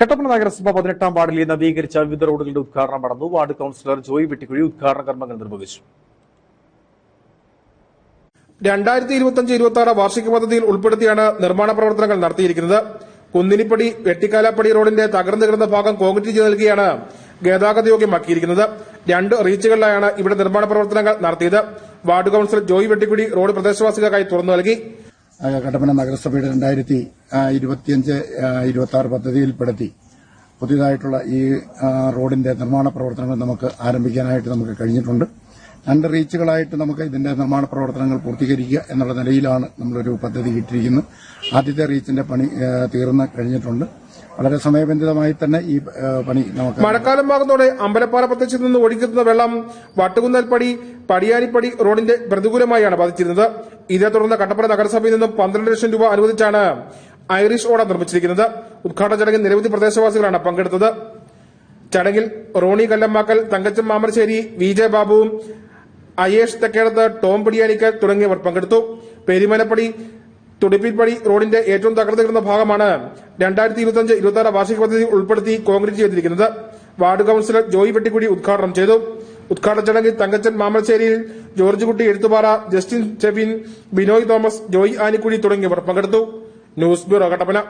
കട്ടപ്പന നഗരസഭ പതിനെട്ടാം വാർഡിലെ നവീകരിച്ച വിവിധ റോഡുകളുടെ ഉദ്ഘാടനം നടന്നു. വാർഡ് കൌൺസിലർ ജോയ് വെട്ടിക്കുഴി ഉദ്ഘാടന കർമ്മങ്ങൾ നിർവഹിച്ചു. രണ്ടായിരത്തി ഇരുപത്തിയഞ്ച് ഇരുപത്തി ആറ് വാർഷിക പദ്ധതിയിൽ ഉൾപ്പെടുത്തിയാണ് നിർമ്മാണ പ്രവർത്തനങ്ങൾ നടത്തിയിരിക്കുന്നത്. കുന്നിനിപ്പടി വെട്ടിക്കാലാപ്പടി റോഡിന്റെ തകർന്നു കിടന്ന ഭാഗം കോൺക്രീറ്റ് ചെയ്ത് നൽകിയാണ് ഗതാഗതയോഗ്യമാക്കിയിരിക്കുന്നത് രണ്ട് റീച്ചുകളിലായാണ് ഇവിടെ നിർമ്മാണ പ്രവർത്തനങ്ങൾ നടത്തിയത്. Ward councillor Joy Vettikkudi road പ്രദേശവാസികൾക്കായി തുറന്നു നൽകി. കട്ടപ്പന നഗരസഭയുടെ രണ്ടായിരത്തി ഇരുപത്തിയഞ്ച് ഇരുപത്തി ആറ് പദ്ധതിയിൽപ്പെടുത്തി. പുതിയതായിട്ടുള്ള ഈ റോഡിന്റെ നിർമ്മാണ പ്രവർത്തനങ്ങൾ നമുക്ക് ആരംഭിക്കാനായിട്ട് നമുക്ക് കഴിഞ്ഞിട്ടുണ്ട്. രണ്ട് റീച്ചുകളായിട്ട് നമുക്ക് ഇതിന്റെ നിർമ്മാണ പ്രവർത്തനങ്ങൾ പൂർത്തീകരിക്കുക എന്നുള്ള നിലയിലാണ് നമ്മളൊരു പദ്ധതി ഇട്ടിരിക്കുന്നത്. ആദ്യത്തെ റീച്ചിന്റെ പണി തീർന്ന് കഴിഞ്ഞിട്ടുണ്ട്. വളരെ സമയബന്ധിതമായി തന്നെ ഈ പണി നമുക്ക് മഴക്കാലം ഭാഗത്തോടെ അമ്പലപ്പാറ പ്രദേശത്ത് നിന്ന് ഒഴുകിയെത്തുന്ന വെള്ളം വട്ടുകുന്നൽപ്പടി പടിയാരിപ്പടി റോഡിന്റെ പ്രതികൂലമായാണ് ബാധിച്ചിരുന്നത്. ഇതേ തുടർന്ന് കട്ടപ്പന നഗരസഭയിൽ നിന്നും പന്ത്രണ്ട് ലക്ഷം രൂപ അനുവദിച്ചാണ് ഐറിഷ് ഓട നിർമ്മിച്ചിരിക്കുന്നത്. ഉദ്ഘാടന ചടങ്ങിൽ നിരവധി പ്രദേശവാസികളാണ് പങ്കെടുത്തത്. ചടങ്ങിൽ റോണി കല്ലമ്മാക്കൽ തങ്കച്ചൻ മാമരശ്ശേരി വി ജെ ബാബുവും അയേഷ് തെക്കേടത്ത് ടോം പിടിയാനിക്കൽ തുടങ്ങിയവർ പങ്കെടുത്തു. പെരിമലപ്പടി തുടിപ്പിൽപ്പടി റോഡിന്റെ ഏറ്റവും തകർന്നു കിടന്ന ഭാഗമാണ് രണ്ടായിരത്തി ഇരുപത്തിയഞ്ച് ഇരുപത്തി ആറ് വാർഷിക പദ്ധതി ഉൾപ്പെടുത്തി കോൺക്രീറ്റ് ചെയ്തിരിക്കുന്നത്. വാർഡ് കൌൺസിലർ ജോയി വെട്ടിക്കുടി ഉദ്ഘാടനം ചെയ്തു. ഉദ്ഘാടന ചടങ്ങിൽ Thankachan മാമലശ്ശേരിയിൽ George Kutty Ezhuthupara Justin Chevin Binoy Thomas Joy Anikuzhi തുടങ്ങിയവർ പങ്കെടുത്തു. News bureau Kattappana.